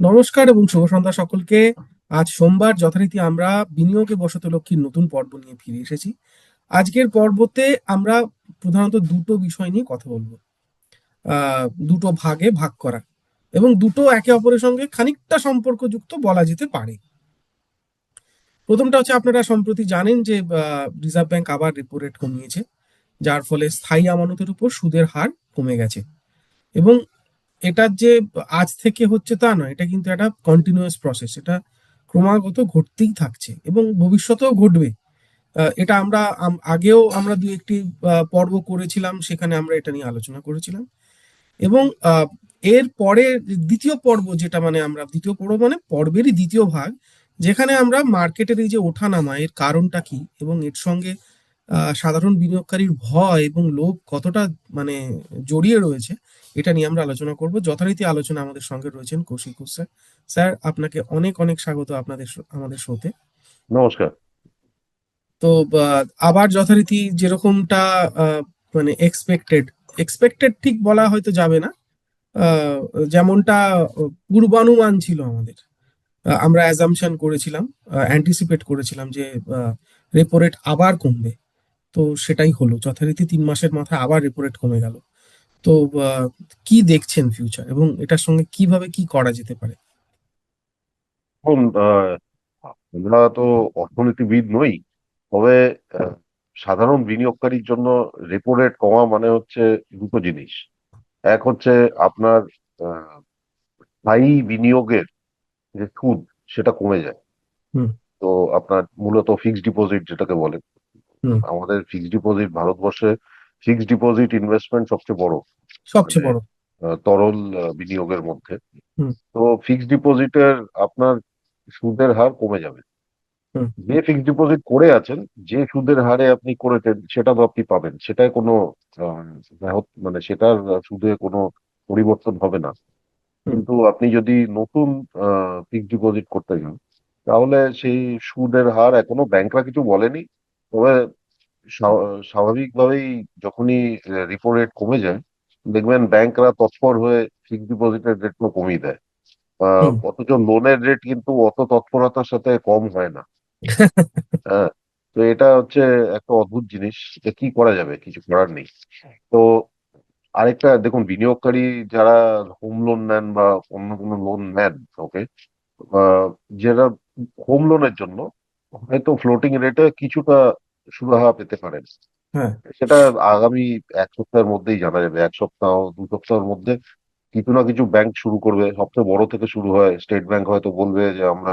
নমস্কার এবং শুভ সন্ধ্যা সকলকে। আজ সোমবার যথারীতি আমরা বিনিয়োগে বসত লক্ষ্মীর নতুন পর্ব নিয়ে ফিরে এসেছি। আজকের পর্বতে আমরা প্রধানত দুটো বিষয় নিয়ে কথা বলব। দুটো ভাগে ভাগ করা এবং দুটো একে অপরের সঙ্গে খানিকটা সম্পর্কযুক্ত বলা যেতে পারে। প্রথমটা হচ্ছে আপনারা সম্প্রতি জানেন যে রিজার্ভ ব্যাংক আবার রেপো রেট কমিয়েছে, যার ফলে স্থায়ী আমানতের উপর সুদের হার কমে গেছে। এবং এটা যে আজ থেকে হচ্ছে তা নয়, এটা কিন্তু একটা কন্টিনিউয়াস প্রসেস এটা ক্রমাগত ঘটতেই থাকছে এবং ভবিষ্যতেও ঘটবে। এটা আমরা আগেও আমরা দু একটি পর্ব করেছিলাম, সেখানে আমরা এটা নিয়ে আলোচনা করেছিলাম। এবং এর পরে দ্বিতীয় পর্ব যেটা মানে আমরা, দ্বিতীয় পর্ব মানে পর্বেরই দ্বিতীয় ভাগ, যেখানে আমরা মার্কেটের এই যে ওঠানামা, এর কারণটা কি এবং এর সঙ্গে সাধারণ বিনিয়োগকারীর ভয় এবং লোভ কতটা মানে জড়িয়ে রয়েছে এটা নিয়ে আমরা আলোচনা করব। যথারীতি আলোচনা আমাদের সঙ্গে রয়েছেন কৌশিক স্যার। স্যার আপনাকে অনেক অনেক স্বাগত আপনাদের আমাদের শোতে। নমস্কার। তো আবার যথারীতি যেরকমটা মানে এক্সপেক্টেড এক্সপেক্টেড ঠিক বলা হয়তো যাবে না। আহ, যেমনটা পূর্বানুমান ছিল আমাদের। আমরা অ্যাজামশন করেছিলাম অ্যান্টিসিপেট করেছিলাম যে রেপো রেট আবার কমবে। তো সেটাই হলো। যথারীতি তিন মাসের মাথায় আবার রেপো রেট কমে গেল। তো কি দেখছেন ফিউচার এবং এটার সঙ্গে কীভাবে কি করা যেতে পারে? আমরা তো অর্থনীতিবিদ নই। তবে সাধারণ বিনিয়োগকারীর জন্য রেপো রেট কমা মানে হচ্ছে দুটো জিনিস। এক হচ্ছে আপনার স্থায়ী বিনিয়োগের যে সুদ সেটা কমে যায়। হুম। তো আপনার মূলত ফিক্সড ডিপোজিট যেটাকে বলে। আমাদের ফিক্সড ডিপোজিট ভারতবর্ষে ফিক্সড ডিপোজিট ইনভেস্টমেন্ট সবচেয়ে বড়। সবচেয়ে বড়। তরল বিনিয়োগের মধ্যে। তো ফিক্সড ডিপোজিটের আপনার সুদের হার কমে যাবে। যে ফিক্সড ডিপোজিট করে আছেন যে সুদের হারে আপনি করেছেন সেটা তো আপনি পাবেন। সেটাই কোনো মানে সেটার সুদে কোনো পরিবর্তন হবে না। কিন্তু আপনি যদি নতুন ফিক্সড ডিপোজিট করতে যান তাহলে সেই সুদের হার এখনও ব্যাংকরা কিছু বলেনি। তবে স্বা- স্বাভাবিকভাবেই যখনই রিপো রেট কমে যায় দেখবেন ব্যাংকরা তৎপর হয়ে ফিক্সড ডিপোজিটের রেটও কমিয়ে দেয়। অথচ লোনের রেট কিন্তু অত তৎপরতার সাথে কম হয় না। হ্যাঁ তো এটা হচ্ছে একটা অদ্ভুত জিনিস যে কি করা যাবে কিছু করার নেই। তো আরেকটা দেখুন বিনিয়োগকারী যারা হোম লোন নেন বা অন্য কোনো লোন নেন ওকে যারা হোম লোনের জন্য হয়তো ফ্লোটিং রেটে কিছুটা সুরাহা পেতে পারেন। হ্যাঁ। সেটা আগামী এক সপ্তাহের মধ্যেই জানা যাবে। এক সপ্তাহ দু সপ্তাহের মধ্যে কিছু না কিছু ব্যাংক শুরু করবে। সবচেয়ে বড় থেকে শুরু হয়। স্টেট ব্যাংক হয়তো বলবে যে আমরা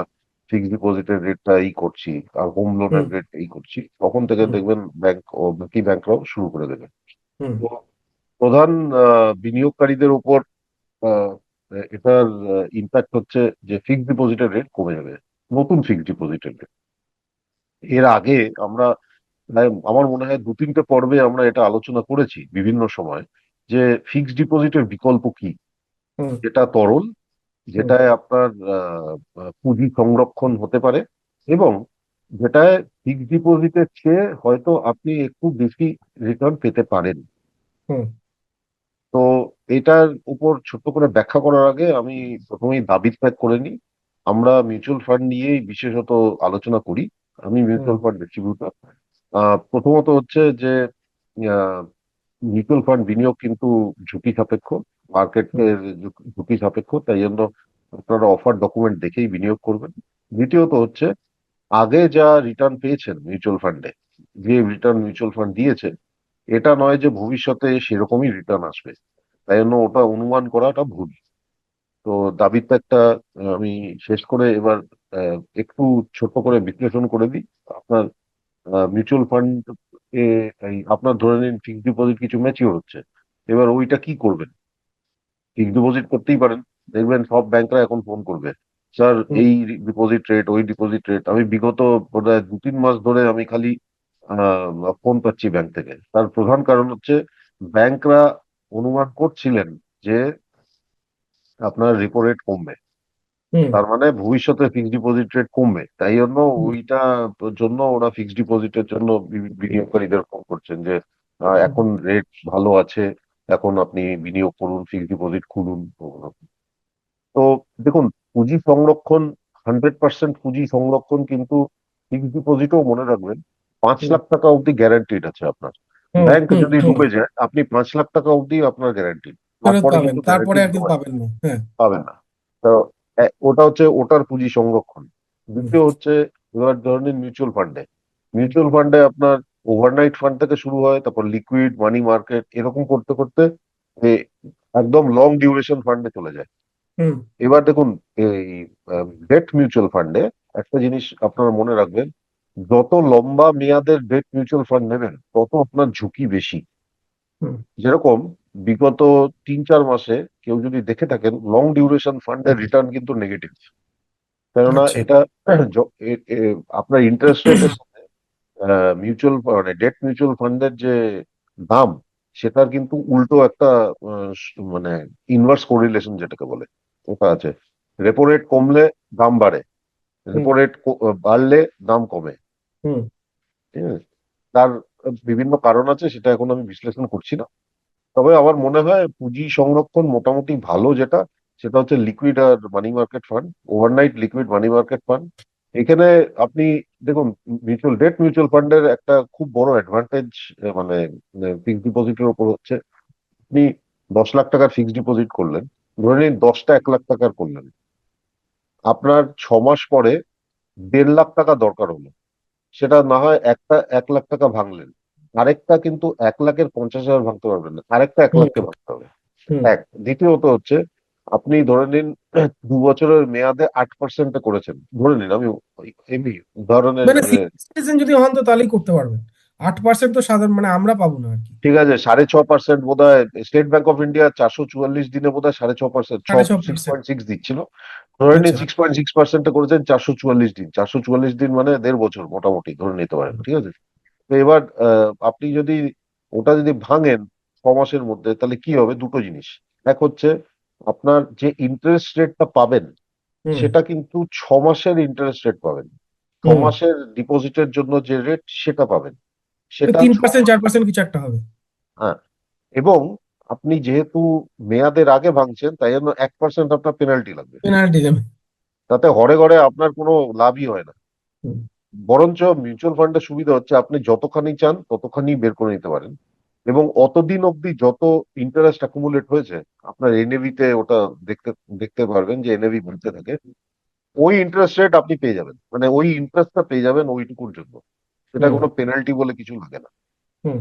ফিক্সড ডিপোজিটের রেটটা এই করছি আর হোম। লোনের। রেট এই করছি। তখন থেকে দেখবেন ব্যাংক ও বাকি ব্যাংকরাও শুরু করে দেবে। তো প্রধান বিনিয়োগকারীদের উপর এটার ইম্প্যাক্ট হচ্ছে যে ফিক্সড ডিপোজিটের রেট কমে যাবে। নতুন ফিক্সড ডিপোজিটের রেট এর আগে আমরা আমার মনে হয় দু তিনটে পর্বে আমরা এটা আলোচনা করেছি বিভিন্ন সময় যে ফিক্সড ডিপোজিটের বিকল্প কি? যেটা তরল যেটায় আপনার পুঁজি সংরক্ষণ হতে পারে এবং যেটায় ফিক্সড ডিপোজিটের চেয়ে হয়তো আপনি একটু বেশি রিটার্ন পেতে পারেন। হুম। তো এটার উপর ছোট্ট করে ব্যাখ্যা করার আগে আমি প্রথমেই দাবি ত্যাগ করে নিই। আমরা মিউচুয়াল ফান্ড নিয়েই বিশেষত আলোচনা করি। আমি মিউচুয়াল ফান্ড ডিস্ট্রিবিউটর প্রথমত হচ্ছে যে মিউচুয়াল ফান্ড বিনিয়োগ কিন্তু ঝুঁকি সাপেক্ষ মার্কেটের ঝুঁকি সাপেক্ষ তাই জন্য আপনারা অফার ডকুমেন্ট দেখেই বিনিয়োগ করবেন। দ্বিতীয়ত হচ্ছে আগে যা রিটার্ন পেয়েছেন মিউচুয়াল ফান্ডে যে রিটার্ন মিউচুয়াল ফান্ড দিয়েছে এটা নয় যে ভবিষ্যতে সেরকমই রিটার্ন আসবে। তাই জন্য ওটা অনুমান করাটা ভুল। তো দাবি ত্যাগটা আহ, আমি শেষ করে এবার একটু ছোট করে বিশ্লেষণ করে দিই। আপনার মিউচুয়াল ফান্ড এ আপনার ধরে নিন ফিক্সড ডিপোজিট কিছু ম্যাচিওর হচ্ছে। এবার ওইটা কি করবেন? ফিক্সড ডিপোজিট করতেই পারেন। দেখবেন সব ব্যাংকরা এখন ফোন করবে স্যার এই ডিপোজিট রেট ওই ডিপোজিট রেট আমি বিগত বোধহয় দু তিন মাস ধরে আমি খালি ফোন পাচ্ছি ব্যাংক থেকে। তার প্রধান কারণ হচ্ছে ব্যাংকরা অনুমান করছিলেন যে আপনার রেপো রেট কমবে। তার মানে ভবিষ্যতে ফিক্সড ডিপোজিট রেট কমবে। তাই জন্য। ওইটা জন্য ওরা ফিক্সড ডিপোজিটের জন্য বিনিয়োগকারীদের ফোন করছেন যে এখন রেট ভালো আছে এখন আপনি বিনিয়োগ করুন ফিক্সড ডিপোজিট খুলুন। তো দেখুন পুঁজি সংরক্ষণ হান্ড্রেড পার্সেন্ট পুঁজি সংরক্ষণ কিন্তু ফিক্সড ডিপোজিটও মনে রাখবেন পাঁচ লাখ টাকা অবধি গ্যারান্টিড আছে আপনার। ব্যাংক যদি। ডুবে যায় আপনি পাঁচ লাখ টাকা অবধি আপনার গ্যারান্টি ফেরত তারপরে পাবেন না হ্যাঁ। পাবেন না। তো ওটা হচ্ছে ওটার পুঁজি সংরক্ষণ। দ্বিতীয় হচ্ছে এবার ধরনের মিউচুয়াল ফান্ডে মিউচুয়াল ফান্ডে আপনার ওভারনাইট ফান্ড থেকে শুরু হয় তারপর লিকুইড মানি মার্কেট এরকম করতে করতে একদম লং ডিউরেশন ফান্ডে চলে যায়। হুম। এবার দেখুন এই ডেট মিউচুয়াল ফান্ডে একটা জিনিস আপনারা মনে রাখবেন যত লম্বা মেয়াদের ডেট মিউচুয়াল ফান্ড নেবেন তত আপনার ঝুঁকি বেশি। যেরকম বিগত তিন চার মাসে কেউ যদি দেখে থাকেন লং ডিউরেশন ফান্ডের রিটার্ন কিন্তু নেগেটিভ কেননা আচ্ছা। এটা আপনার ইন্টারেস্ট রেটের সাথে মিউচুয়াল মানে ডেট মিউচুয়াল ফান্ডের যে দাম সেটার কিন্তু উল্টো একটা মানে ইনভার্স কোরিলেশন যেটাকে বলে ওটা আছে। রেপো রেট কমলে দাম বাড়ে রেপো রেট বাড়লে দাম কমে। হুম। ঠিক আছে? তার বিভিন্ন কারণ আছে সেটা এখন আমি বিশ্লেষণ করছি না। তবে আমার মনে হয় পুঁজি সংরক্ষণ মোটামুটি ভালো যেটা, সেটা হচ্ছে লিকুইড আর money market fund overnight liquid money market fund এখানে আপনি দেখুন মিউচুয়াল ডেট মিউচুয়াল ফান্ডের একটা খুব বড় অ্যাডভান্টেজ মানে ফিক্সড ডিপোজিটের উপর হচ্ছে। আপনি দশ লাখ টাকার ফিক্সড ডিপোজিট করলেন, ধরে নিন দশটা এক লাখ টাকার করলেন। আপনার ছ মাস পরে দেড় লাখ টাকা দরকার হলো। সেটা না হয় একটা, এক লাখ টাকা ভাঙলেন। আরেকটা কিন্তু এক লাখের পঞ্চাশ হাজার ভাঙতে পারবেন না। আরেকটা এক লাখকে ভাঙতে হবে। এক। দ্বিতীয়ত হচ্ছে আপনি ধরে নিন দু বছরের মেয়াদে আট পার্সেন্ট করেছেন। ধরে নিন আমি এমনি উদাহরণের মানে সিটিজেন যদি হন তো তাহলেই করতে পারবেন। আট পার্সেন্ট তো সাধারণ মানে আমরা পাবো না আর কি। ঠিক আছে সাড়ে ছ পার্সেন্ট বোধ হয় স্টেট ব্যাংক অফ ইন্ডিয়া চারশো চুয়াল্লিশ দিনে বোধ হয় সাড়ে ছ পার্সেন্ট সিক্স পয়েন্ট সিক্স দিচ্ছিল। ধরে নিন। সিক্স পয়েন্ট সিক্স পার্সেন্টে করেছেন চারশো চুয়াল্লিশ দিন। চারশো চুয়াল্লিশ দিন মানে দেড় বছর মোটামুটি ধরে নিতে পারেন ঠিক আছে? তো এবার আপনি যদি ওটা যদি ভাঙেন ছ মাসের মধ্যে তাহলে কি হবে? দুটো জিনিস। এক হচ্ছে আপনার যে ইন্টারেস্ট রেটটা পাবেন সেটা কিন্তু ছ মাসের ইন্টারেস্ট রেট পাবেন। ছ। মাসের ডিপোজিটের জন্য যে রেট সেটা পাবেন। সেটা তিন ছ পার্সেন্ট চার পার্সেন্ট কিছু একটা হবে। এবং আপনি যেহেতু মেয়াদের আগে ভাঙছেন তাই জন্য এক পার্সেন্ট আপনার পেনাল্টি লাগবে। পেনাল্টি তাতে ঘরে ঘরে আপনার কোনো লাভই হয় না। বরঞ্চ মিউচুয়াল ফান্ডের সুবিধা হচ্ছে আপনি যতখানি চান ততখানি বের করে নিতে পারেন। এবং অতদিন অবধি যত ইন্টারেস্ট অ্যাকুমুলেট হয়েছে আপনার এনএভিতে ওটা দেখতে দেখতে পারবেন যে এনএভি বাড়তে থাকে ওই ইন্টারেস্ট রেট আপনি পেয়ে যাবেন। মানে ওই ইন্টারেস্টটা পেয়ে যাবেন ওইটুকুর জন্য। সেটা কোনো পেনাল্টি বলে কিছু লাগে না। হুম।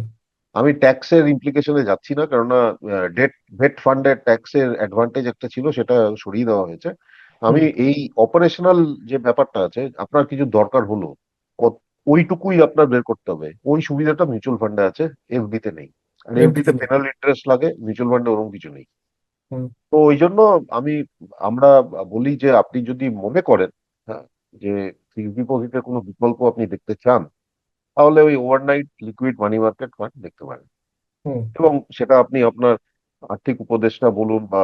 আমি ট্যাক্সের ইমপ্লিকেশনে যাচ্ছি না কেননা ডেট ভেট ফান্ডের ট্যাক্সের অ্যাডভান্টেজ একটা ছিল সেটা সরিয়ে দেওয়া হয়েছে। আমি এই অপারেশনাল যে ব্যাপারটা আছে আপনার কিছু দরকার হলো ওইটুকুই আপনার বের করতে হবে। ওই সুবিধাটা মিউচুয়াল ফান্ডে আছে এফডি তে নেই। আর FD এফডি তে তে পেনাল ইন্টারেস্ট লাগে মিউচুয়াল ফান্ডে ওরকম কিছু নেই। তো ওই জন্য আমি আমরা বলি যে আপনি যদি মনে করেন হ্যাঁ, যে ফিক্সড ডিপোজিটের কোনো বিকল্প আপনি দেখতে চান তাহলে ওই overnight liquid money market fund দেখতে পারেন। এবং সেটা আপনি আপনার আর্থিক উপদেষ্টা বলুন বা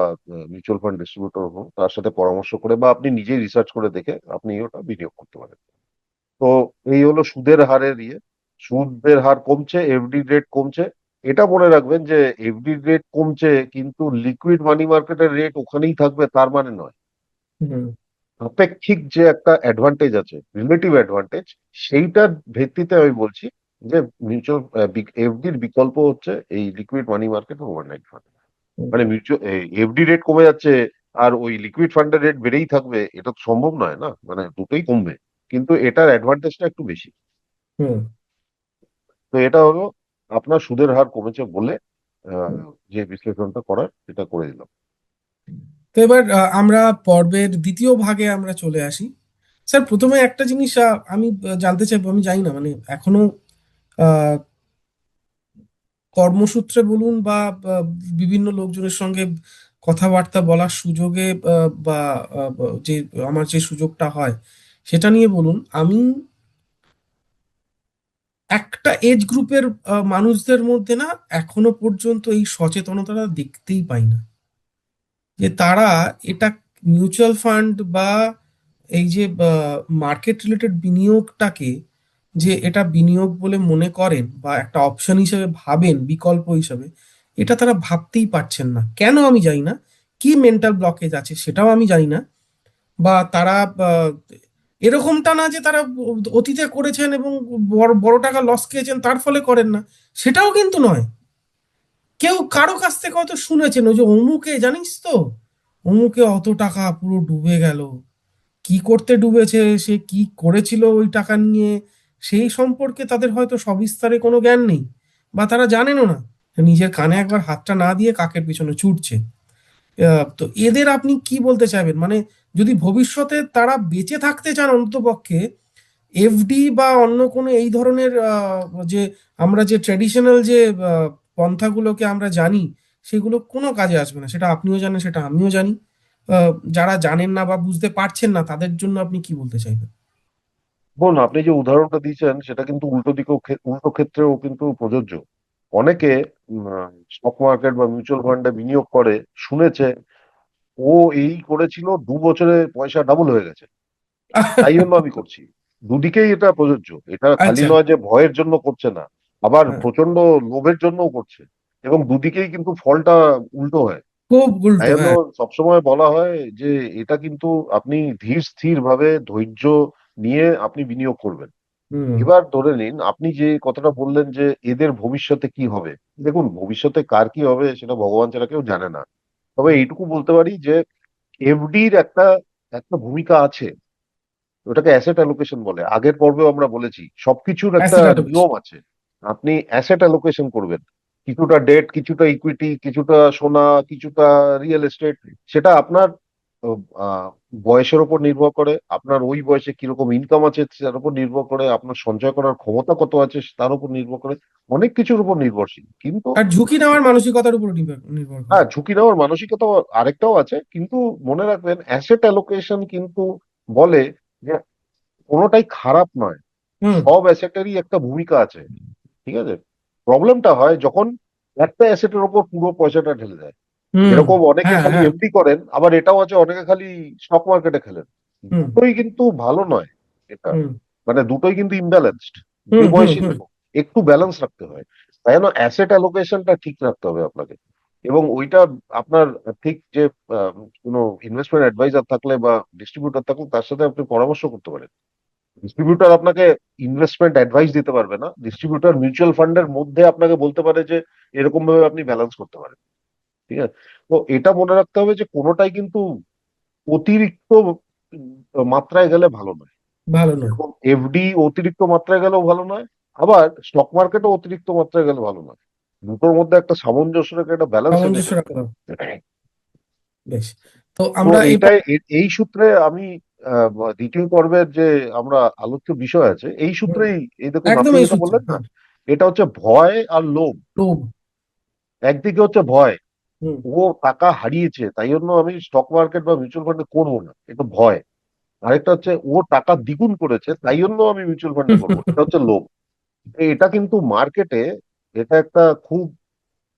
মিউচুয়াল ফান্ড ডিস্ট্রিবিউটর হোক তার সাথে পরামর্শ করে বা আপনি নিজেই রিসার্চ করে দেখে আপনি ওটা বিনিয়োগ করতে পারেন। তো এই হলো সুদের হারের ইয়ে। সুদের হার কমছে এফডি রেট কমছে। এটা মনে রাখবেন যে এফডি রেট কমছে কিন্তু লিকুইড মানি মার্কেটের রেট ওখানেই থাকবে তার মানে নয়। হুম। আপেক্ষিক যে একটা অ্যাডভান্টেজ আছে রিলেটিভ অ্যাডভান্টেজ সেইটার ভিত্তিতে আমি বলছি যে মিউচুয়াল এফডির বিকল্প হচ্ছে এই liquid money market overnight fund. মানে মিউচুয়াল এফডি রেট কমে যাচ্ছে আর ওই লিকুইড ফান্ডের রেট বেড়েই থাকবে এটা তো সম্ভব নয় না? মানে দুটোই কমবে। কিন্তু এটার অ্যাডভান্টেজটা একটু বেশি। হুম। তো এটা হলো আপনার সুদের হার কমেছে বলে যে বিশ্লেষণটা করার সেটা করে দিলাম। তো এবার আমরা পর্বের দ্বিতীয় ভাগে আমরা চলে আসি। স্যার প্রথমে একটা জিনিস আমি জানতে চাইব আমি জানি না মানে এখনও আহ, কর্মসূত্রে বলুন বা বিভিন্ন লোকজনের সঙ্গে কথাবার্তা বলার সুযোগে বা যে আমার যে সুযোগটা হয়, সেটা নিয়ে বলুন। আমি একটা এজ গ্রুপের মানুষদের মধ্যে না এখনও পর্যন্ত এই সচেতনতাটা দেখতেই পাই না। যে তারা এটা মিউচুয়াল ফান্ড বা এই যে মার্কেট রিলেটেড বিনিয়োগটাকে যে এটা বিনিয়োগ বলে মনে করেন বা একটা অপশন হিসেবে ভাবেন, বিকল্প হিসেবে, এটা তারা ভাবতেই পারছেন না। কেন আমি জানি না? কি মেন্টাল ব্লকেজ আছে সেটাও আমি জানি না। বা তারা এরকমটা না যে তারা অতীতে করেছেন এবং বড় টাকা লস খেয়েছেন, তার ফলে করেন না। সেটাও কিন্তু নয়। কেউ কারও কাছ থেকে হয়তো শুনেছেন, ওই যে অমুকে, জানিস তো? অমুকে অত টাকা পুরো ডুবে গেল। কি করতে ডুবেছে? সে কি করেছিল ওই টাকা নিয়ে? সেই সম্পর্কে তাদের হয়তো সবিস্তারে কোনো জ্ঞান নেই, বা তারা জানেনও না। নিজের কানে একবার হাতটা না দিয়ে কাকের পিছনে ছুটছে। তো এদের আপনি কি বলতে চাইবেন? মানে যদি ভবিষ্যতে তারা বেঁচে থাকতে চান অন্ততপক্ষে, এফডি বা অন্য কোনো এই ধরনের যে আমরা যে ট্র্যাডিশনাল যে পন্থাগুলোকে আমরা জানি, সেগুলো কোনো কাজে আসবে না। সেটা আপনিও জানেন, সেটা আমিও জানি। যারা জানেন না বা বুঝতে পারছেন না, তাদের জন্য আপনি কি বলতে চাইবেন? বলুন আপনি যে উদাহরণটা দিয়েছেন সেটা কিন্তু উল্টো দিকেও উল্টো ক্ষেত্রেও কিন্তু প্রযোজ্য। অনেকে স্টক মার্কেট বা মিউচুয়াল ফান্ডে বিনিয়োগ করে শুনেছে ও এই করেছিল দু বছরে পয়সা ডাবল হয়ে গেছে। তাই জন্য আমি করছি। দুদিকেই এটা প্রযোজ্য। এটা খালি আচ্ছা নয় যে ভয়ের জন্য করছে না আবার হ্যাঁ, প্রচণ্ড লোভের জন্যও করছে। এবং দুদিকেই কিন্তু ফলটা উল্টো হয়। খুব উল্টো হ্যাঁ। সবসময় বলা হয় যে এটা কিন্তু আপনি ধীর স্থির ভাবে ধৈর্য নিয়ে আপনি বিনিয়োগ করবেন। এবার ধরে নিন আপনি যে কথাটা বললেন যে এদের ভবিষ্যতে কি হবে দেখুন ভবিষ্যতে কার কি হবে সেটা ভগবান ছাড়া কেউ জানে না। তবে এইটুকু বলতে পারি যে এফডির একটা একটা ভূমিকা আছে ওটাকে অ্যাসেট অ্যালোকেশন বলে। আগের পর্বেও আমরা বলেছি সবকিছুর একটা নিয়ম আছে। আপনি অ্যাসেট অ্যালোকেশন করবেন। কিছুটা ডেট কিছুটা ইকুইটি কিছুটা সোনা কিছুটা রিয়েল এস্টেট সেটা আপনার বয়সের উপর নির্ভর করে আপনার ওই বয়সে কীরকম ইনকাম আছে তার উপর নির্ভর করে আপনার সঞ্চয় করার ক্ষমতা কত আছে তার উপর নির্ভর করে অনেক কিছুর উপর নির্ভরশীল। কিন্তু আর ঝুঁকি নেওয়ার মানসিকতার উপর নির্ভর হ্যাঁ। ঝুঁকি নেওয়ার মানসিকতা আরেকটাও আছে কিন্তু মনে রাখবেন অ্যাসেট অ্যালোকেশন কিন্তু বলে যে কোনোটাই খারাপ নয়। সব অ্যাসেটেরই একটা ভূমিকা আছে ঠিক আছে? প্রবলেমটা হয় যখন একটা অ্যাসেটের উপর পুরো পয়সাটা ঢেলে দেয়। এরকম অনেকে হ্যাঁ খালি হ্যাঁ। এফডি করেন আবার এটাও আছে অনেকে খালি স্টক মার্কেটে খেলেন। দুটোই কিন্তু ভালো নয় এটা। মানে দুটোই কিন্তু ইমব্যালেন্সড হুম যে বয়সী একটু ব্যালেন্স রাখতে হয়। তাই জন্য অ্যাসেট অ্যালোকেশনটা ঠিক রাখতে হবে আপনাকে। এবং ওইটা আপনার ঠিক যে কোনো ইনভেস্টমেন্ট অ্যাডভাইজার থাকলে বা ডিস্ট্রিবিউটর থাকলে তার সাথে আপনি পরামর্শ করতে পারেন। ডিস্ট্রিবিউটর আপনাকে ইনভেস্টমেন্ট অ্যাডভাইস দিতে পারবে না। ডিস্ট্রিবিউটর মিউচুয়াল ফান্ডের মধ্যে আপনাকে বলতে পারে যে এরকম ভাবে আপনি ব্যালেন্স করতে পারেন। ঠিক আছে? তো এটা মনে রাখতে হবে যে কোনোটাই কিন্তু অতিরিক্ত মাত্রায় গেলে ভালো নয়। ভালো নয়। এফডি অতিরিক্ত মাত্রায় গেলেও ভালো নয় আবার স্টক মার্কেটও অতিরিক্ত মাত্রায় গেলে ভালো নয়। দুটোর মধ্যে একটা সামঞ্জস্য রেখে একটা ব্যালেন্স। বেশ। তো আমরা এই এইটাই এ- এই সূত্রে আমি দ্বিতীয় পর্বের যে আমরা আলোচ্য বিষয় আছে এই সূত্রেই এই দেখুন আপনি বললেন না হ্যাঁ। এটা হচ্ছে ভয় আর লোভ। লোভ। একদিকে হচ্ছে ভয় ও টাকা হারিয়েছে তাই জন্য আমি স্টক মার্কেট বা মিউচুয়াল ফান্ডে করব না এটা ভয়। আরেকটা হচ্ছে ও টাকা দ্বিগুণ করেছে তাই জন্য আমি মিউচুয়াল ফান্ডে করব এটা হচ্ছে লোভ। এটা কিন্তু মার্কেটে এটা একটা খুব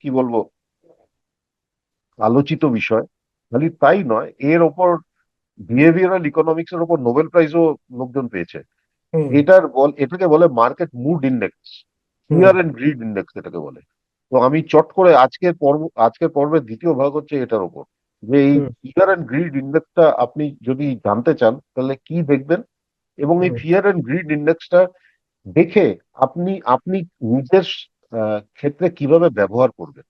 কি বলব আলোচিত বিষয়। খালি তাই নয় এর ওপর বিহেভিয়ারাল ইকোনমিক্স এর ওপর নোবেল প্রাইজও লোকজন পেয়েছে। এটার বল এটাকে বলে market mood index fear and greed index এটাকে বলে। তো আমি চট করে আজকের পর্ব আজকের পর্বের দ্বিতীয় ভাগ হচ্ছে এটার ওপর। যে এই ফিয়ার এন্ড গ্রিড ইন্ডেক্সটা আপনি যদি জানতে চান তাহলে কি দেখবেন? এবং এই ফিয়ার এন্ড গ্রিড ইন্ডেক্সটা দেখে আপনি আপনি নিজের ক্ষেত্রে কীভাবে ব্যবহার করবেন?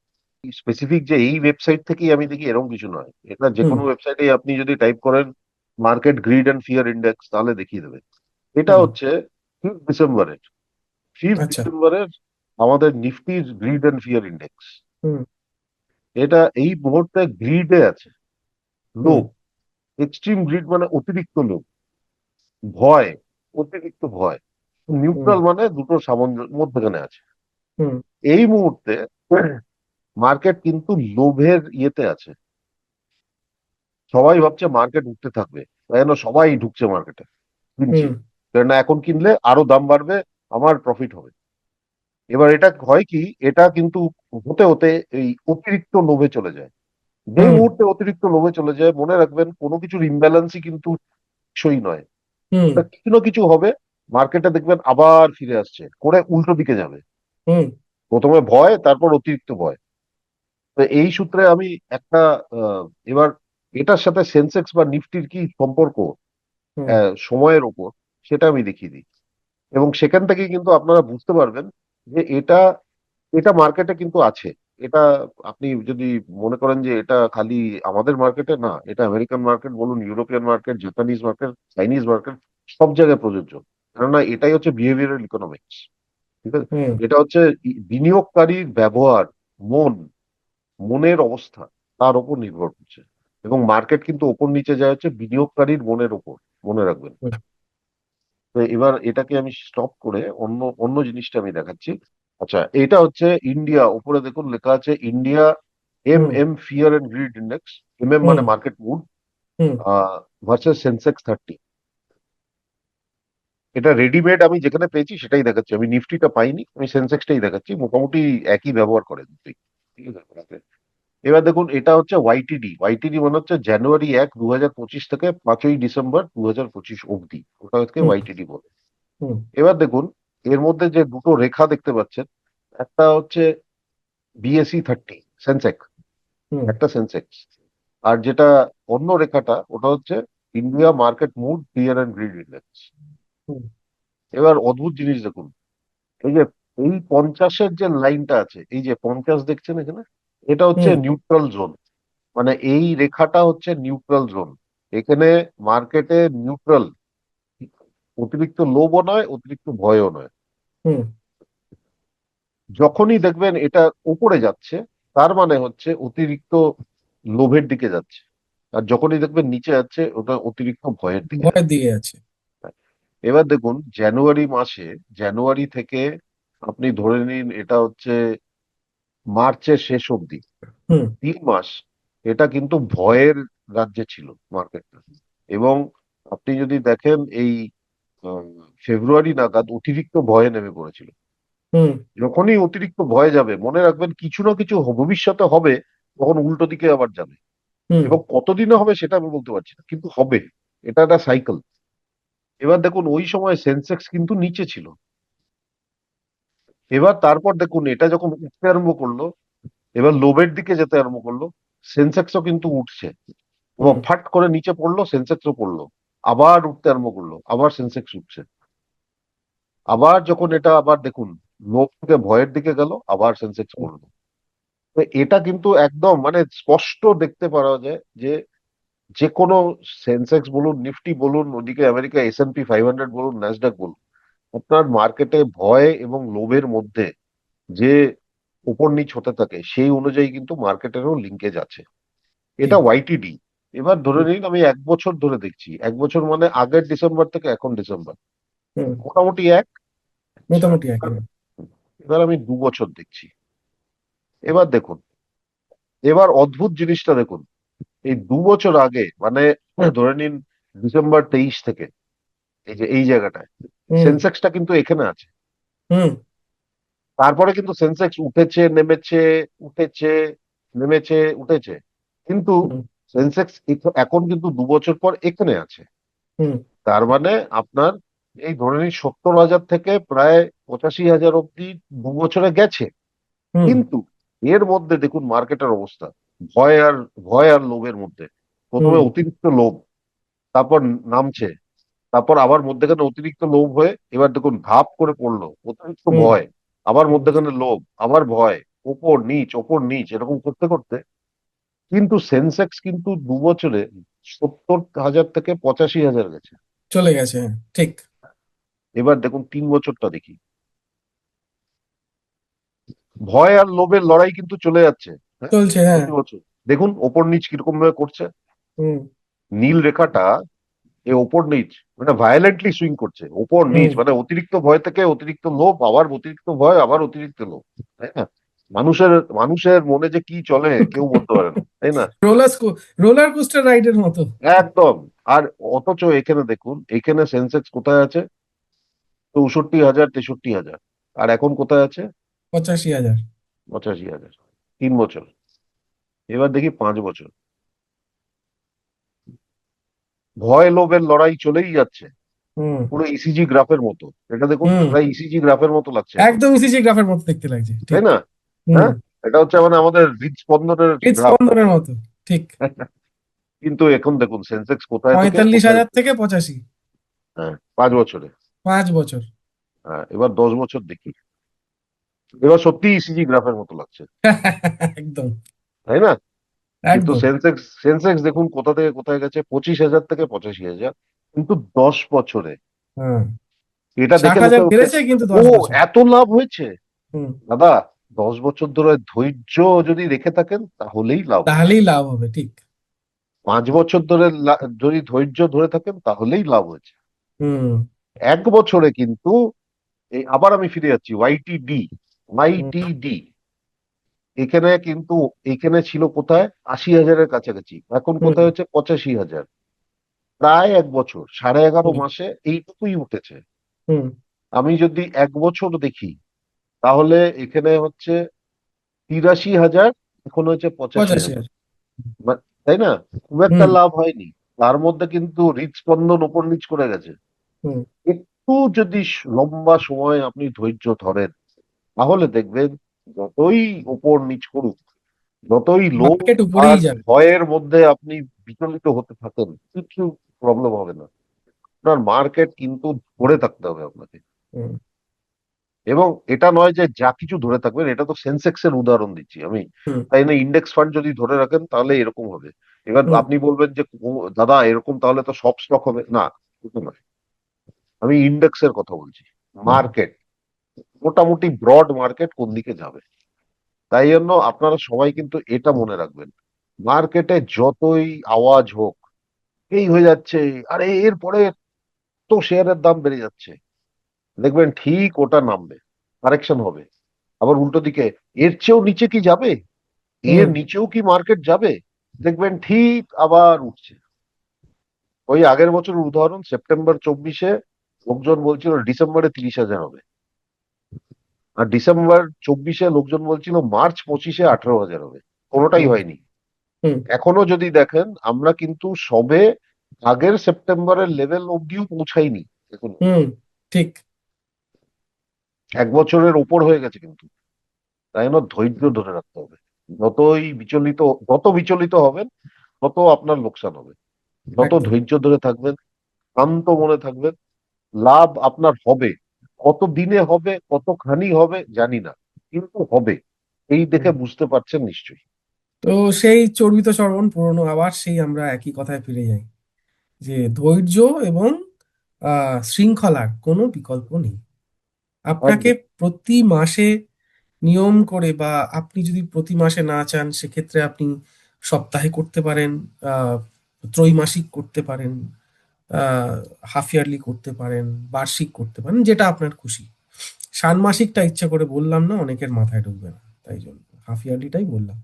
স্পেসিফিক যে এই ওয়েবসাইট থেকেই আমি দেখি এরকম কিছু নয়। এটা যে কোনো ওয়েবসাইটে আপনি যদি টাইপ করেন market greed and fear index তাহলে দেখিয়ে দেবে। এটা হচ্ছে ফিফথ ডিসেম্বরের ফিফথ আচ্ছা। ডিসেম্বরের আমাদের নিফটির গ্রিড এন্ড ফিয়ার ইন্ডেক্স এটা এই মুহূর্তে গ্রিডে আছে। লোভ। এক্সট্রিম গ্রিড মানে অতিরিক্ত লোভ। ভয় অতিরিক্ত ভয়। নিউট্রাল মানে দুটো সামঞ্জস্য মধ্যখানে আছে। এই মুহূর্তে মার্কেট কিন্তু লোভের ইয়েতে আছে। সবাই ভাবছে মার্কেট উঠতে থাকবে। তাই জন্য সবাই ঢুকছে মার্কেটে কিনছে কেননা এখন কিনলে আরও দাম বাড়বে আমার প্রফিট হবে। এবার এটা হয় কি এটা কিন্তু হতে হতে এই অতিরিক্ত লোভে চলে যায়। যে মুহূর্তে অতিরিক্ত লোভে চলে যায় মনে রাখবেন কোনো কিছুর ইমব্যালেন্সই কিন্তু সই নয়। কিছু না কিছু হবে মার্কেটে দেখবেন আবার ফিরে আসছে করে উল্টো দিকে যাবে। হুম। প্রথমে ভয় তারপর অতিরিক্ত ভয়। তো এই সূত্রে আমি একটা আহ, এবার এটার সাথে সেন্সেক্স বা নিফটির কি সম্পর্ক সময়ের ওপর সেটা আমি দেখিয়ে দিই। এবং সেখান থেকে কিন্তু আপনারা বুঝতে পারবেন যে এটা এটা মার্কেটে কিন্তু আছে। এটা আপনি যদি মনে করেন যে এটা খালি আমাদের মার্কেটে না এটা আমেরিকান মার্কেট বলুন European market Japanese market Chinese market সব জায়গায় প্রযোজ্য। কেননা এটাই হচ্ছে বিহেভিয়ারাল ইকোনমিক্স ঠিক আছে? এটা হচ্ছে বিনিয়োগকারীর ব্যবহার মন মনের অবস্থা তার উপর নির্ভর করছে। এবং মার্কেট কিন্তু ওপর নিচে যায় হচ্ছে বিনিয়োগকারীর মনের উপর মনে রাখবেন। তো এবার এটাকে আমি স্টপ করে অন্য অন্য জিনিসটা আমি দেখাচ্ছি। আচ্ছা এটা হচ্ছে ইন্ডিয়া উপরে দেখুন লেখা আছে India M M fear and greed index M M মানে market mood versus Sensex thirty এটা রেডিমেড আমি যেখানে পেয়েছি সেটাই দেখাচ্ছি। আমি নিফটিটা পাইনি আমি সেন্সেক্সটাই দেখাচ্ছি। মোটামুটি একই ব্যবহার করে দুটোই। ঠিক আছে। এবার দেখুন এটা হচ্ছে ওয়াইটিডি ওয়াইটিডি মানে হচ্ছে জানুয়ারি এক দু হাজার পঁচিশ থেকে পাঁচই ডিসেম্বর দু হাজার পঁচিশ অব্দি ওটা হচ্ছে ওয়াইটিডি বলে। এবার দেখুন এর মধ্যে যে দুটো রেখা দেখতে পাচ্ছেন একটা হচ্ছে বিএসসি থার্টি সেন্সেক্স হুম, একটা সেন্সেক্স আর যেটা অন্য রেখাটা ওটা হচ্ছে India market mood fear and greed index. এবার অদ্ভুত জিনিস দেখুন এই যে এই পঞ্চাশের যে লাইনটা আছে এই যে পঞ্চাশ দেখছেন এখানে? এটা হচ্ছে নিউট্রাল জোন মানে এই রেখাটা হচ্ছে নিউট্রাল জোন এখানে মার্কেটে নিউট্রাল অতিরিক্ত লোভও নয় অতিরিক্ত ভয়ও নয়। হুম, যখনই দেখবেন এটা উপরে যাচ্ছে তার মানে হচ্ছে অতিরিক্ত লোভের দিকে যাচ্ছে। আর যখনই দেখবেন নিচে যাচ্ছে ওটা অতিরিক্ত ভয়ের দিকে ভয়ের দিকে আছে এবার দেখুন জানুয়ারি মাসে জানুয়ারি থেকে আপনি ধরে নিন এটা হচ্ছে মার্চের শেষ অবধি। হুম, তিন মাস। এটা কিন্তু ভয়ের রাজ্যে ছিল মার্কেটটা। এবং আপনি যদি দেখেন এই ফেব্রুয়ারি নাগাদ অতিরিক্ত ভয়ে নেমে পড়েছিল। যখনই অতিরিক্ত ভয় যাবে মনে রাখবেন কিছু না কিছু ভবিষ্যতে হবে তখন উল্টো দিকে আবার যাবে। এবং কতদিনে হবে সেটা আমি বলতে পারছি না কিন্তু হবে। এটা একটা সাইকেল এবার দেখুন ওই সময় সেন্সেক্স কিন্তু নিচে ছিল। এবার তারপর দেখুন এটা যখন উঠতে আরম্ভ করল এবার লোভের দিকে যেতে আরম্ভ করল সেন্সেক্সও কিন্তু উঠছে। এবং ফাট করে নিচে পড়ল সেন্সেক্সও পড়ল। আবার উঠতে আরম্ভ করল আবার সেন্সেক্স উঠছে। আবার যখন এটা আবার দেখুন লোভ থেকে ভয়ের দিকে গেল আবার সেন্সেক্স পড়ল। তো এটা কিন্তু একদম মানে স্পষ্ট দেখতে পারা যায় যে যে কোনো সেন্সেক্স বলুন নিফটি বলুন ওদিকে America S and P five hundred বলুন ন্যাসডাক বলুন আপনার মার্কেটে ভয় এবং লোভের মধ্যে যে উপর নিচ হতে থাকে সেই অনুযায়ী কিন্তু মার্কেটেরও লিঙ্কেজ আছে। এটা ওয়াইটিডি এবার ধরে নিন আমি এক বছর ধরে দেখছি। এক বছর মানে আগের ডিসেম্বর থেকে এখন ডিসেম্বর মোটামুটি এক। মোটামুটি একই এবার আমি দু বছর দেখছি। এবার দেখুন এবার অদ্ভুত জিনিসটা দেখুন। এই দু বছর আগে মানে ধরে নিন ডিসেম্বর তেইশ থেকে এই যে এই জায়গাটায় সেন্সেক্সটা কিন্তু এখানে আছে। হুম, তারপরে কিন্তু সেন্সেক্স উঠেছে নেমেছে উঠেছে নেমেছে উঠেছে। কিন্তু। সেন্সেক্স এখন কিন্তু দু বছর পর এখানে আছে। তার মানে আপনার এই ধরে নিন সত্তর হাজার থেকে প্রায় পঁচাশি হাজার অব্দি দু বছরে গেছে। কিন্তু এর মধ্যে দেখুন মার্কেটের অবস্থা। ভয় আর ভয় আর লোভের মধ্যে। প্রথমে অতিরিক্ত লোভ তারপর নামছে। তারপর আবার মধ্যেখানে অতিরিক্ত লোভ হয়ে এবার দেখুন ধাপ করে পড়ল অতিরিক্ত ভয় আবার মধ্যেখানে লোভ আবার ভয় ওপর নিচ ওপর নিচ এরকম করতে করতে কিন্তু সেন্সেক্স কিন্তু দু বছরে সত্তর হাজার থেকে পঁচাশি হাজার গেছে। চলে গেছে হ্যাঁ, ঠিক। এবার দেখুন তিন বছরটা দেখি। ভয় আর লোভের লড়াই কিন্তু চলে যাচ্ছে চলছে হ্যাঁ। দেখুন ওপর নিচ কীরকম ভাবে করছে নীল রেখাটা এ ওপর নিচ মানে ভায়োলেন্টলি সুইং করছে ওপর নিচ মানে অতিরিক্ত ভয় থেকে অতিরিক্ত লোভ আবার অতিরিক্ত ভয় আবার অতিরিক্ত লোভ তাই না? মানুষের মানুষের মনে যে কি চলে কেউ বলতে পারে না তাই না? রোলার কোস্টার রাইডের মতো। একদম। আর অথচ এখানে দেখুন এখানে সেন্সেক্স কোথায় আছে? চৌষট্টি হাজার তেষট্টি হাজার। আর এখন কোথায় আছে? পঁচাশি হাজার। পঁচাশি হাজার। তিন বছর। এবার দেখি পাঁচ বছর। ভয় লোভের লড়াই চলেই যাচ্ছে। পুরো ইসিজি গ্রাফের মতো। এটা দেখুন প্রায় ইসিজি গ্রাফের মতো লাগছে। একদম ইসিজি গ্রাফের মতো দেখতে লাগছে তাই না? হ্যাঁ? এটা হচ্ছে মানে আমাদের হৃদস্পন্দনের হৃদস্পন্দনের মতো ঠিক। কিন্তু এখন দেখুন সেন্সেক্স কোথায় পঁয়তাল্লিশ হাজার থেকে পঁচাশি। হ্যাঁ পাঁচ বছরে। পাঁচ বছর। হ্যাঁ এবার দশ বছর দেখি। এবার সত্যি ইসিজি গ্রাফের মতো লাগছে। একদম। তাই না? কিন্তু একদম। সেন্সেক্স সেন্সেক্স দেখুন কোথা থেকে কোথায় গেছে? পঁচিশ হাজার থেকে পঁচাশি হাজার কিন্তু দশ বছরে। এটা দেখে ও দশ বছর। এত লাভ হয়েছে? হুম। দাদা দশ বছর ধরে ধৈর্য যদি রেখে থাকেন তাহলেই লাভ তাহলেই লাভ হবে ঠিক। পাঁচ বছর ধরে যদি ধৈর্য ধরে থাকেন তাহলেই লাভ হয়েছে। হুম। এক বছরে কিন্তু আবার আমি ফিরে যাচ্ছি ওয়াইটিডি ওয়াইটিডি এখানে কিন্তু এখানে ছিল কোথায়? আশি হাজারের কাছাকাছি। এখন কোথায় হচ্ছে? পঁচাশি হাজার। প্রায় এক বছর সাড়ে এগারো মাসে এইটুকুই উঠেছে। আমি যদি এক বছর দেখি তাহলে এখানে হচ্ছে তিরাশি হাজার এখন হচ্ছে পঁচাশি তাই না? খুব একটা লাভ হয়নি। তার মধ্যে কিন্তু হৃদস্পন্দন ওপর নিচ করে গেছে। একটু যদি লম্বা সময় আপনি ধৈর্য ধরেন তাহলে দেখবেন যতই উপর নিচ করুক যতই লোক ভয়ের মধ্যে আপনি বিচলিত হতে থাকেন কিছু প্রবলেম হবে না। আপনার মার্কেট কিন্তু ধরে থাকতে হবে আপনাকে। এবং এটা নয় যে যা কিছু ধরে থাকবেন এটা তো সেন্সেক্স এর উদাহরণ দিচ্ছি আমি। তাই না? ইন্ডেক্স ফান্ড যদি ধরে রাখেন তাহলে এরকম হবে। এবার আপনি বলবেন যে দাদা এরকম তাহলে তো সব স্টক হবে। না আমি ইন্ডেক্স এর কথা বলছি। মার্কেট মোটামুটি ব্রড মার্কেট কোন দিকে যাবে। তাই জন্য আপনারা সবাই কিন্তু এটা মনে রাখবেন। মার্কেটে যতই আওয়াজ হোক এই হয়ে যাচ্ছে আরে এরপরে তো শেয়ারের দাম বেড়ে যাচ্ছে। দেখবেন ঠিক ওটা নামবে কারেকশন হবে। আবার উল্টো দিকে এর চেয়েও নিচে কি যাবে? এর নিচেও কি মার্কেট যাবে? দেখবেন ঠিক আবার উঠছে। ওই আগের বছরের উদাহরণ সেপ্টেম্বর চব্বিশে লোকজন বলছিল ডিসেম্বরে তিরিশ হাজার হবে। আর ডিসেম্বর চব্বিশে লোকজন বলছিল মার্চ পঁচিশে আঠারো হাজার হবে। কোনোটাই হয়নি। এখনও যদি দেখেন আমরা কিন্তু সবে আগের সেপ্টেম্বরের লেভেল অব্দিও পৌঁছাইনি হুম ঠিক। এক বছরের ওপর হয়ে গেছে কিন্তু। তাই জন্য ধৈর্য ধরে রাখতে হবে। যতই বিচলিত যত বিচলিত হবেন তত আপনার লোকসান হবে। যত ধৈর্য ধরে থাকবেন শান্ত মনে থাকবেন লাভ আপনার হবে। কত দিনে হবে কতখানি হবে জানি না। কিন্তু হবে। এই দেখে বুঝতে পারছেন নিশ্চয়ই। তো সেই চর্বিত শ্রবণ পুরনো আবার সেই আমরা একই কথায় ফিরে যাই যে ধৈর্য এবং আহ শৃঙ্খলার কোনো বিকল্প নেই। আপনাকে প্রতি মাসে নিয়ম করে বা আপনি যদি প্রতি মাসে না চান সেক্ষেত্রে আপনি সপ্তাহে করতে পারেন আহ ত্রৈমাসিক করতে পারেন হাফ ইয়ারলি করতে পারেন, বার্ষিক করতে পারেন, যেটা আপনার খুশি। ষান্মাসিকটা ইচ্ছা করে বললাম না, অনেকের মাথায় ঢুকবে না, তাই জন্য। হাফ ইয়ারলিটাই বললাম।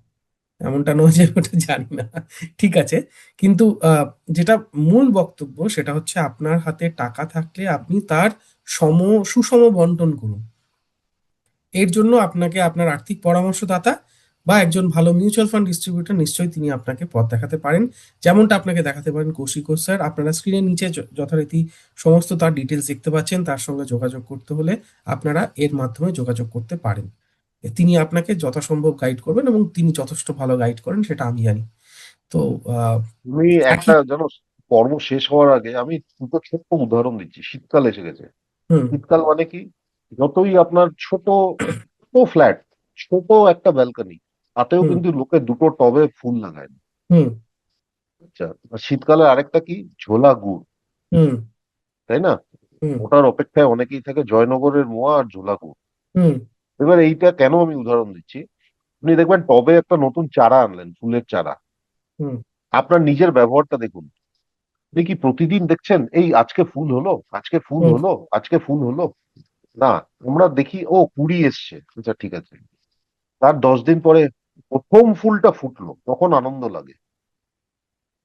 এমনটা নয় যে ওটা জানি না, ঠিক আছে। কিন্তু যেটা মূল বক্তব্য, সেটা হচ্ছে আপনার হাতে টাকা থাকলে আপনি তার সম, সুষম বন্টন করুন। এর জন্য আপনাকে আপনার আর্থিক পরামর্শদাতা বা একজন ভালো মিউচুয়াল ফান্ড ডিস্ট্রিবিউটর নিশ্চয়ই তিনি আপনাকে পথ দেখাতে পারেন। যেমনটা আপনাকে দেখাতে পারেন কৌশিক স্যার। আপনারা স্ক্রিনের নিচে যথারীতি সমস্ত তার ডিটেলস দেখতে পাচ্ছেন। তার সঙ্গে যোগাযোগ করতে হলে আপনারা এর মাধ্যমে যোগাযোগ করতে পারেন। তিনি আপনাকে যথাসম্ভব গাইড করবেন এবং তিনি যথেষ্ট ভালো গাইড করেন সেটা আমি জানি। তো আহ, তুমি একটা জানো পর্ব শেষ হওয়ার আগে আমি দুটো ছোট্ট উদাহরণ দিচ্ছি। শীতকাল এসে গেছে। হুম। শীতকাল মানে কি? যতই আপনার ছোট ছোট ফ্ল্যাট ছোট একটা ব্যালকনি তাতেও কিন্তু লোকে দুটো টবে ফুল লাগায়। হুম। আচ্ছা শীতকালে আরেকটা কি? ঝোলা গুড়। হুম। তাই না? ওটার অপেক্ষায় অনেকেই থাকে জয়নগরের মোয়া আর ঝোলা গুড়। হুম। এবার এইটা কেন আমি উদাহরণ দিচ্ছি? আপনি দেখবেন টবে একটা নতুন চারা আনলেন ফুলের চারা। হুম। আপনার নিজের ব্যবহারটা দেখুন। আপনি কি প্রতিদিন দেখছেন এই আজকে ফুল হলো আজকে ফুল। হলো আজকে ফুল হলো না আমরা দেখি ও কুড়ি এসছে। আচ্ছা ঠিক আছে। তার দশ দিন পরে প্রথম ফুলটা ফুটলো তখন আনন্দ লাগে।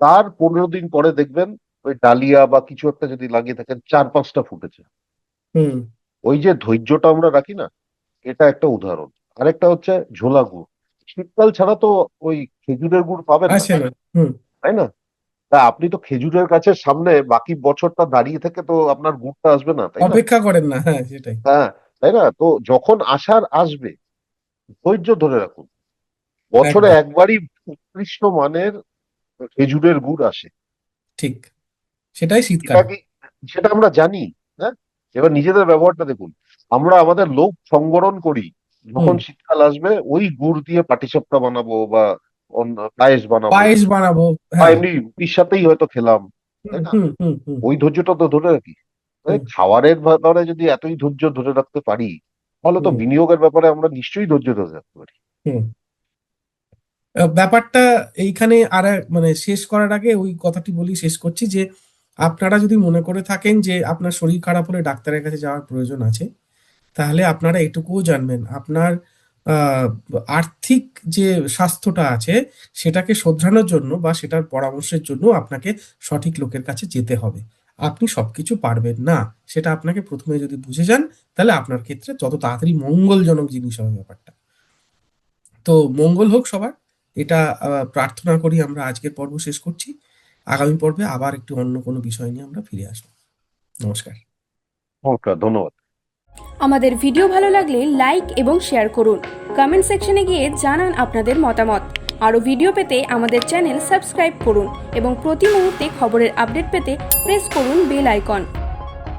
তার পনেরো দিন পরে দেখবেন ওই ডালিয়া বা কিছু একটা যদি লাগিয়ে থাকেন চার পাঁচটা ফুটেছে। ওই যে ধৈর্যটা আমরা রাখি না এটা একটা উদাহরণ। আরেকটা হচ্ছে ঝোলা গুড়। শীতকাল ছাড়া তো ওই খেজুরের গুড় পাবেন তাই না? তা আপনি তো খেজুরের কাছে সামনে বাকি বছরটা দাঁড়িয়ে থেকে তো আপনার গুড়টা আসবে না তাই না? অপেক্ষা করেন না হ্যাঁ সেটাই। হ্যাঁ তাই না? তো যখন আসার আসবে ধৈর্য ধরে রাখুন। বছরে একবারই উৎকৃষ্ট মানের খেজুরের গুড় আসে। ঠিক। সেটাই শীতকাল। সেটা আমরা জানি হ্যাঁ? এবার নিজেদের ব্যবহারটা দেখুন। আমরা আমাদের লোক সংবরণ করি যখন শীতকাল আসবে ওই গুড় দিয়ে পাটিসাপটা বানাবো বা অন্য পায়েস বানাবো। পায়েস বানাবো হ্যাঁ। এমনি রুটির সাথেই হয়তো খেলাম ওই ধৈর্যটা তো ধরে রাখি। খাবারের ব্যাপারে যদি এতই ধৈর্য ধরে রাখতে পারি তাহলে তো বিনিয়োগের ব্যাপারে আমরা নিশ্চয়ই ধৈর্য ধরে রাখতে পারি। ব্যাপারটা এইখানে আর মানে শেষ করার আগে ওই কথাটি বলি, শেষ করছি যে আপনারা যদি মনে করে থাকেন যে আপনার শরীর খারাপ হলে ডাক্তারের কাছে যাওয়ার প্রয়োজন আছে, তাহলে আপনারা এটুকুও জানবেন। আপনার আর্থিক যে স্বাস্থ্যটা আছে, সেটাকে শোধরানোর জন্য বা সেটার পরামর্শের জন্য আপনাকে সঠিক লোকের কাছে যেতে হবে। আপনি সবকিছু পারবেন না, সেটা আপনাকে প্রথমে যদি বুঝে যান, তাহলে আপনার ক্ষেত্রে যত তাড়াতাড়ি মঙ্গলজনক জিনিস হবে ব্যাপারটা। তো মঙ্গল হোক সবার। এটা প্রার্থনা করি আমরা আজকের পর্ব শেষ করছি। আগামী পর্বে আবার একটু অন্য কোনো বিষয় নিয়ে আমরা ফিরে আসব। নমস্কার। নমস্কার ধন্যবাদ। আমাদের ভিডিও ভালো লাগলে লাইক এবং শেয়ার করুন। কমেন্ট সেকশনে গিয়ে জানান আপনাদের মতামত। আরও ভিডিও পেতে আমাদের চ্যানেল সাবস্ক্রাইব করুন এবং প্রতি মুহূর্তে খবরের আপডেট পেতে প্রেস করুন বেল আইকন।